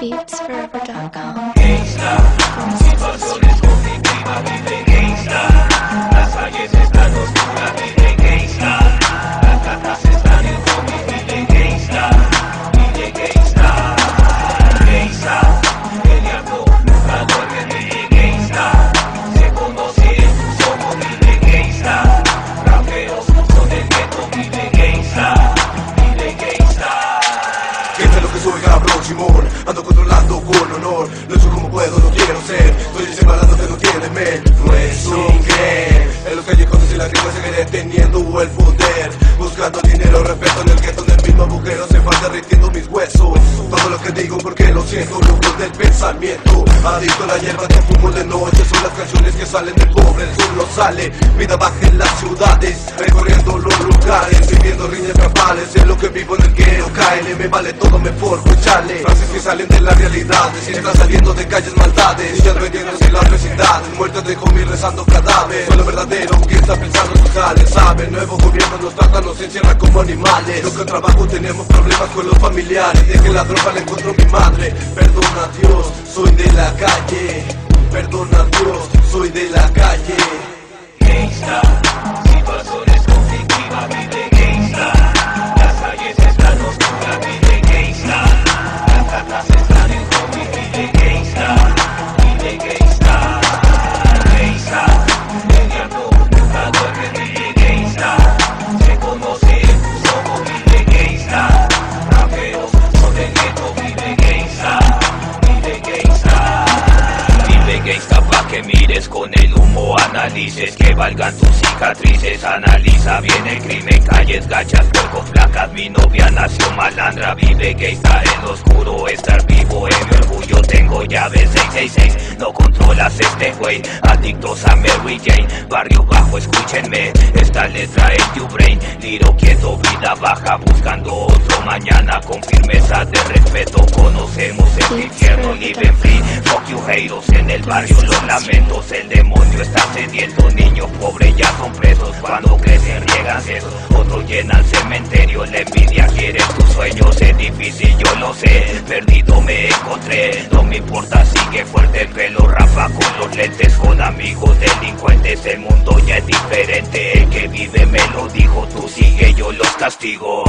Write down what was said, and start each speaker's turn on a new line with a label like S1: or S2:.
S1: BeatsForever.com. soy Ando controlando con honor. No soy como puedo, no quiero ser. Estoy desembalando que no tiene men. No es Todo lo que digo porque lo siento Loco del pensamiento. Adicto a la hierba que fumo de noche Son las canciones que salen del pobre El sur no sale. Vida baja en las ciudades Recorriendo los lugares Viviendo riñas campales Es lo que vivo en el que no cae Me vale todo, me forjo y chale. Frases que salen de la realidad Si están saliendo de calles maldades Niñas vendiéndose en las vecindades Muertos de comer rezando cadáver lo verdadero que está pensando sus jales Sabe, nuevo gobierno nos trata, nos encierra como animales. Lo que trabajo tenemos problemas con los familiares. De que la droga la encontró mi madre. Perdona Dios, soy de la calle. Perdona Dios, soy de la calle
S2: Analices que valgan tus cicatrices. Analiza bien el crimen, calles, gachas, puercos, placas Mi novia nació malandra, vive gangsta en lo oscuro Estar vivo en mi orgullo, tengo llave 666 No controlas este güey, adictos a Mary Jane Barrio bajo, escúchenme, esta letra es tu brain Liro quieto, vida baja, buscando otro mañana. Con firmeza de respeto, conocemos el infierno, live free Fuck you haters, en el barrio los lamentos El demonio está sediento, niños pobres ya son presos. Cuando crecen riegan sesos, otros llenan cementerio. La envidia quiere tus sueños, es difícil yo lo sé. Perdido me encontré, no me importa sigue fuerte El pelo. Rafa con los lentes, con amigos delincuentes. El mundo ya es diferente, el que vive me lo dijo Tú sigue, yo los castigo